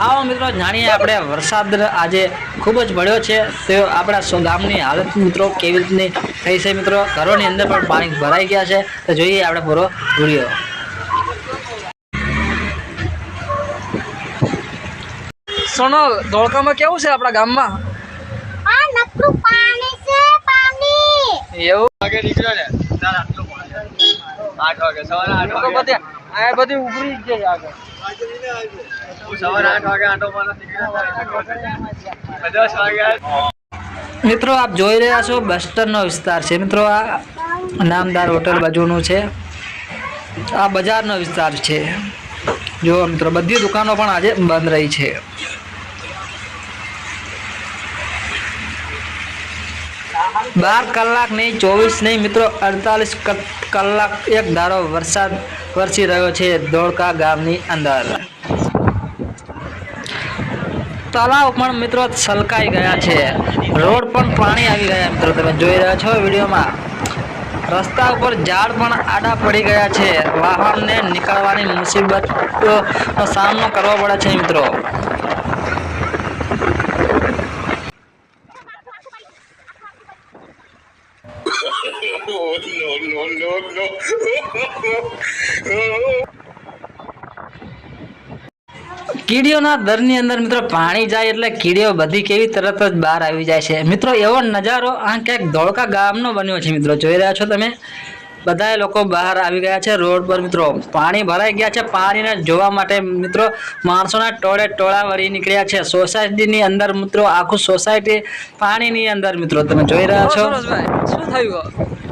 આવો મિત્રો જાણીએ આપણે વરસાદ આજે ખૂબ જ પડ્યો છે. તો આપણા ગામની હાલત મિત્રો કેવી રીતની થઈ છે મિત્રો? ઘરોની અંદર પણ પાણી ભરાઈ ગયા છે. તો જોઈએ આપણે પૂરો વીડિયો. સોનલ ધોળકામાં કેવું છે આપણા ગામમાં? આ નકરું પાણી છે પાણી. એવું? લાગે નીકળ્યો ને. તાર. આઠ વાગે સવારે આઠ વાગે. બધી આ બધી ઉભરી જ ગઈ આગળ. સવારે આઠ વાગે આટો મારવા દસ વાગે મિત્રો આપ જોઈ રહ્યા છો બસ્ટર નો વિસ્તાર છે. મિત્રો આ નામદાર હોટલ બાજુનું છે. આ બજારનો વિસ્તાર છે. જો મિત્રો બધી દુકાનો પણ આજે બંધ રહી છે. બાર કલાક નહીં, ચોવીસ નહીં, મિત્રો, અડતાલીસ કલાક એક ધારો વરસાદ વરસી રહ્યો છે ધોળકા ગામની અંદર. તળાવ પણ મિત્રો છલકાઈ ગયા છે. રોડ પણ પાણી આવી ગયા મિત્રો, તમે જોઈ રહ્યા છો વિડીયોમાં. રસ્તા ઉપર ઝાડ પણ આડા પડી ગયા છે. વાહનને નીકળવાની મુસીબતનો સામનો કરવો પડે છે, મિત્રો. કીડીઓના દરની અંદર મિત્રો પાણી જાય એટલે કીડીઓ બધી કેવી તરત જ બહાર આવી જાય છે. મિત્રો, એવો નજારો આ ક્યાંક ધોળકા ગામનો બન્યો છે મિત્રો. જોઈ રહ્યા છો તમે? બધા લોકો બહાર આવી ગયા છે રોડ પર મિત્રો. પાણી ભરાઈ ગયા છે. પાણીને જોવા માટે મિત્રો માણસોના ટોળે ટોળા વળી નીકળ્યા છે. સોસાયટીની અંદર મિત્રો, આખું સોસાયટી પાણીની અંદર મિત્રો. તમે જોઈ રહ્યા છો? શું થયું?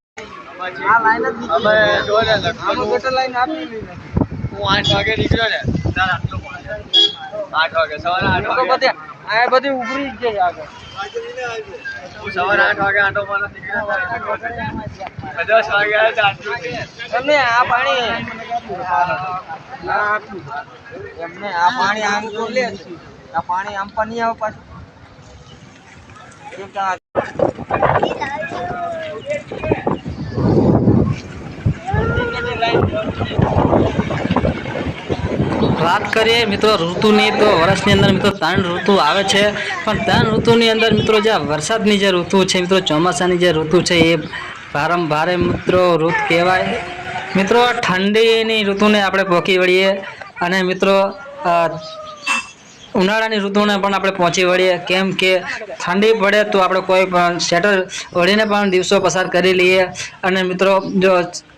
અમે જો ને લગભગ હું આઠ વાગે નીકળ્યો ને તાર આટલું આઠ વાગે સવારે આઠ વાગે. આ બધી ઉભરી જ ગઈ આગળ. હું સવારે આઠ વાગે આટો નીકળ્યો દસ વાગે આવ્યા. તમને આ પાણી એમને આ પાણી આમ તો લે આ પાણી આમ પણ નહીં આવે પાછું. વાત કરીએ મિત્રો ઋતુની, તો વર્ષની અંદર મિત્રો ત્રણ ઋતુ આવે છે. પણ ત્રણ ઋતુની અંદર મિત્રો જે વરસાદની જે ઋતુ છે, મિત્રો ચોમાસાની જે ઋતુ છે, એ ભારે ભારે મિત્રો ઋતુ કહેવાય. મિત્રો ઠંડીની ઋતુને આપણે પોકી વળીએ. અને મિત્રો ઉનાળાની ઋતુને પણ આપણે પહોંચી વળીએ. કેમ કે ઠંડી પડે તો આપણે કોઈ પણ સ્વેટર ઓઢીને પણ દિવસો પસાર કરી લઈએ. અને મિત્રો, જો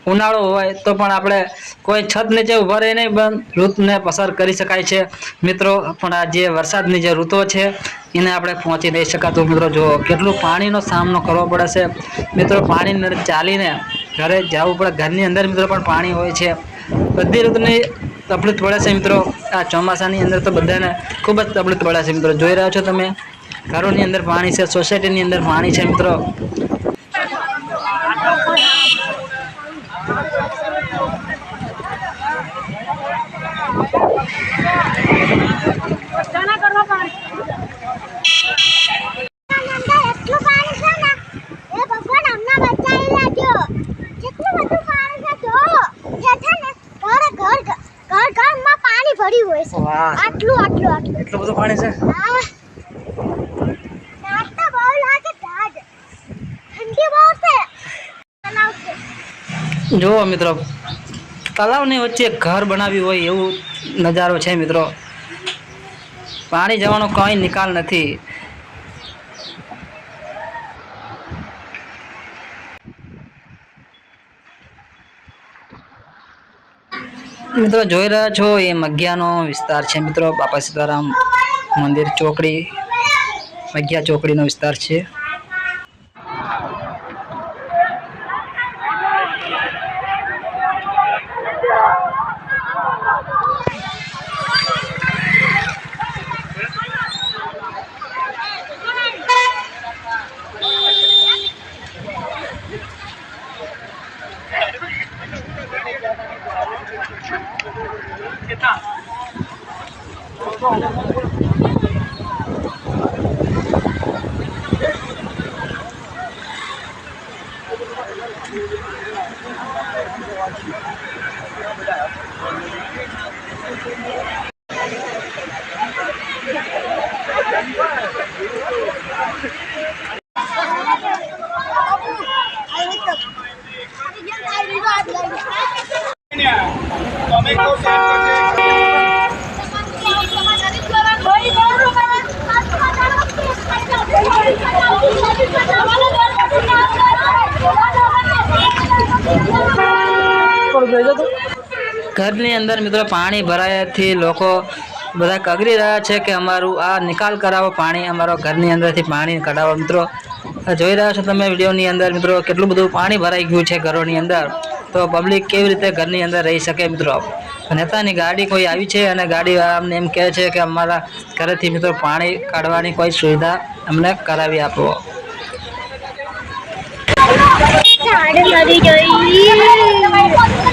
ઉનાળો હોય તો પણ આપણે કોઈ છત નીચે ઊભા રહીને પણ ઋતુને પસાર કરી શકાય છે. મિત્રો, પણ આ જે વરસાદની જે ઋતુ છે, એને આપણે પહોંચી નહીં શકાતું. મિત્રો જો કેટલું પાણીનો સામનો કરવો પડે છે. મિત્રો પાણી ચાલીને ઘરે જવું પડે. ઘરની અંદર મિત્રો પણ પાણી હોય છે. બધી ઋતુની તકલીફ પડે છે મિત્રો? આ ચોમાસાની અંદર તો બધાને ખૂબ જ તકલીફ પડે છે મિત્રો. જોઈ રહ્યા છો તમે? ઘરોની અંદર પાણી છે, સોસાયટીની અંદર પાણી છે મિત્રો અંદર એટલું પાણી છે ને એ ભગવાન અમને બચાવી લેજો કેટલું બધું પાણી છે જો એ છે ને ઘર ઘર ઘર ઘરમાં પાણી ભર્યું હોય છે વાહ. આટલું આટલું આટલું. એટલું બધું પાણી છે? હા. બહુ લાગે ઝાડ ઠંડી બહુ છે. જુઓ મિત્રો તલાવની વચ્ચે ઘર બનાવ્યું હોય એવું નજારો છે મિત્રો. પાણી જવાનો કોઈ નિકાલ નથી. મિત્રો જોઈ રહ્યા છો એ મગિયાનો વિસ્તાર છે. મિત્રો બાપા સીતારામ મંદિર ચોકડી, મગિયા ચોકડીનો વિસ્તાર છે. Kita. Ya. Yeah. ઘરની અંદર મિત્રો પાણી ભરાયાથી લોકો બધા કગરી રહ્યા છે કે અમારું આ નિકાલ કરાવો પાણી અમારો ઘરની અંદરથી પાણી કઢાવો મિત્રો. જોઈ રહ્યા છો તમે વિડીયોની અંદર મિત્રો કેટલું બધું પાણી ભરાઈ ગયું છે ઘરોની અંદર. તો પબ્લિક કેવી રીતે ઘરની અંદર રહી શકે મિત્રો? નેતાની ગાડી કોઈ આવી છે? અને ગાડી અમને એમ કહે છે કે અમારા ઘરેથી મિત્રો પાણી કાઢવાની કોઈ સુવિધા અમને કરાવી આપો.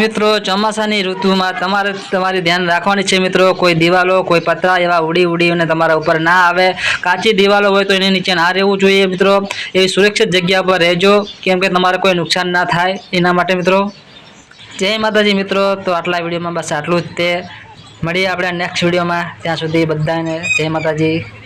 મિત્રો, ચોમાસાની ઋતુમાં તમારે તમારી ધ્યાન રાખવાની છે મિત્રો, કોઈ દિવાલો, કોઈ પતરા એવા ઉડી ઉડીને તમારા ઉપર ના આવે. કાચી દિવાલો હોય તો એની નીચે ના રહેવું જોઈએ મિત્રો. એ સુરક્ષિત જગ્યા પર રહેજો, કેમ કે તમારે કોઈ નુકસાન ના થાય. એના માટે મિત્રો, જય માતાજી મિત્રો. તો આટલા વિડીયોમાં બસ આટલું જ તે. મળીએ આપણે નેક્સ્ટ વિડીયોમાં. ત્યાં સુધી બધાને જય માતાજી.